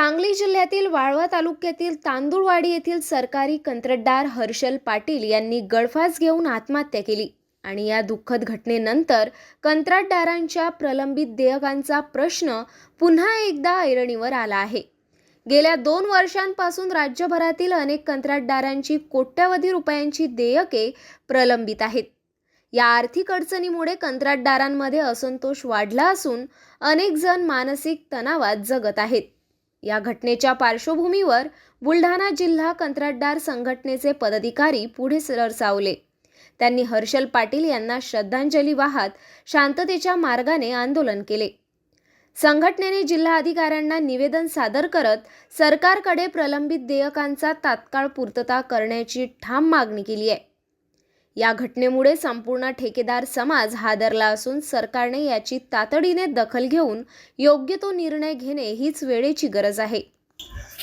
सांगली जिल्ह्यातील वाळवा तालुक्यातील तांदूळवाडी येथील सरकारी कंत्राटदार हर्षल पाटील यांनी गळफास घेऊन आत्महत्या केली आणि या दुःखद घटनेनंतर कंत्राटदारांच्या प्रलंबित देयकांचा प्रश्न पुन्हा एकदा ऐरणीवर आला आहे. गेल्या दोन वर्षांपासून राज्यभरातील अनेक कंत्राटदारांची कोट्यवधी रुपयांची देयके प्रलंबित आहेत. या आर्थिक अडचणीमुळे कंत्राटदारांमध्ये असंतोष वाढला असून अनेक जण मानसिक तणावात जगत आहेत. या घटनेच्या पार्श्वभूमीवर बुलढाणा जिल्हा कंत्राटदार संघटनेचे पदाधिकारी पुढे सरसावले त्यांनी हर्षल पाटील यांना श्रद्धांजली वाहत शांततेच्या मार्गाने आंदोलन केले. संघटनेने जिल्हा अधिकाऱ्यांना निवेदन सादर करत सरकारकडे प्रलंबित देयकांचा तात्काळ पूर्तता करण्याची ठाम मागणी केली आहे. या घटनेमुळे संपूर्ण ठेकेदार समाज हादरला असून सरकारने याची तातडीने दखल घेऊन योग्य तो निर्णय घेणे हीच वेळेची गरज आहे.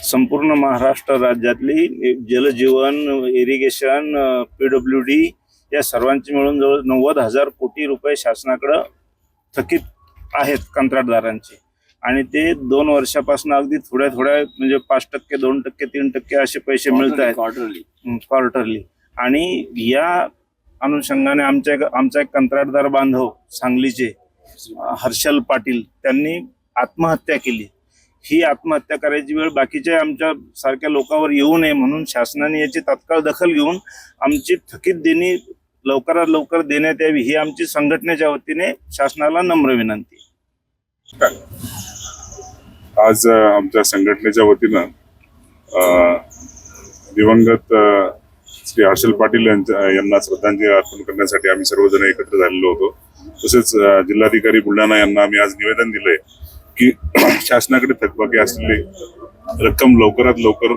संपूर्ण महाराष्ट्र राज्यातली जलजीवन इरिगेशन पीडब्ल्यू डी या सर्वांची मिळून जवळ नव्वद हजार कोटी रुपये शासनाकडं थकीत आहेत कंत्राटदारांचे. आणि ते दोन वर्षापासून अगदी थोड्या थोड्या म्हणजे पाच टक्के दोन टक्के तीन टक्के असे पैसे मिळत आहेत क्वार्टरली क्वार्टरली आणि या अनुषंगाने आमच्या एक- आमचा एक कंत्राटदार बांधव सांगलीचे हर्षल पाटील त्यांनी आत्महत्या केली. ही आत्महत्या करायची वेळ बाकीच्या आमच्या सारख्या लोकांवर येऊ नये म्हणून शासनाने याची तात्काळ दखल घेऊन आमची थकीत देणी लवकरात लवकर देण्यात यावी ही आमची संघटनेच्या वतीने शासनाला नम्र विनंती. आज आमच्या संघटनेच्या वतीनं दिवंगत श्री हर्षल पाटील यांना श्रद्धांजली अर्पण करण्यासाठी आम्ही सर्वजण एकत्र झालेलो होतो. तसेच जिल्हाधिकारी बुलढाणा यांना आम्ही आज निवेदन दिलंय की शासनाकडे थकबाकी असलेली रक्कम लवकरात लवकर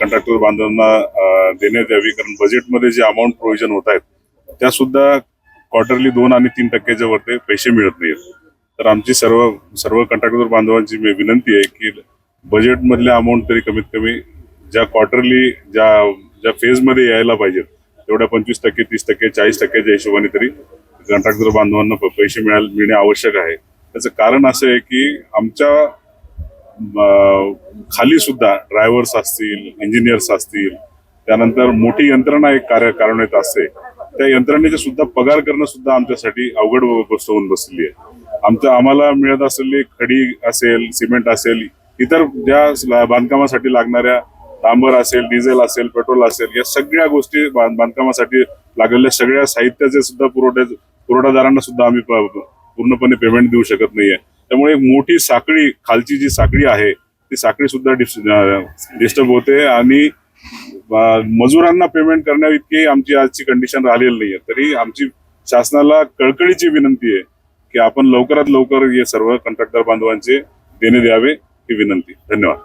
कंट्रॅक्टर बांधवांना देण्यात यावी. कारण बजेटमध्ये जे अमाऊंट प्रोव्हिजन होत आहेत त्या सुद्धा क्वार्टरली दोन आणि तीन टक्क्याच्या वरती पैसे मिळत नाहीत. तर आमची सर्व सर्व कंट्रॅक्टर बांधवांची विनंती आहे की बजेट मधल्या अमाऊंट तरी कमीत कमी ज्या क्वार्टरली ज्या ज्या फेजमध्ये यायला पाहिजेत तेवढ्या पंचवीस टक्के तीस टक्के चाळीस टक्क्याच्या हिशोबाने तरी कंट्रॅक्टर बांधवांना पैसे मिळायला मिळणे आवश्यक आहे. त्याचं कारण असं आहे की आमच्या खाली सुद्धा ड्रायव्हर्स असतील इंजिनियर्स असतील त्यानंतर मोठी यंत्रणा एक कार्य कार्यान्वित असते. त्या यंत्रणेचे सुद्धा पगार करणं सुद्धा आमच्यासाठी अवघड गोष्ट होऊन बसलेली आहे. आमच्या आम्हाला मिळत असलेली खडी असेल सिमेंट असेल इतर ज्या बांधकामासाठी लागणाऱ्या डांबर असेल डिझेल असेल पेट्रोल असेल या सगळ्या गोष्टी बांध- बांधकामासाठी लागलेल्या सगळ्या साहित्याचे सुद्धा पुरवठ्या पुरवठादारांना सुद्धा आम्ही पूर्णपणे पेमेंट देऊ शकत नाहीये. त्यामुळे एक मोठी साखळी खालची जी साखळी आहे ती साखळी सुद्धा डिस्टर्ब होते आणि मजुरांना पेमेंट करण्या इतकी आमची आजची कंडिशन राहिलेली नाहीये. तरी आमची शासनाला कळकळीची विनंती आहे की आपण लवकरात लवकर हे सर्व कंत्राटदार बांधवांचे देणे द्यावे ही विनंती. धन्यवाद.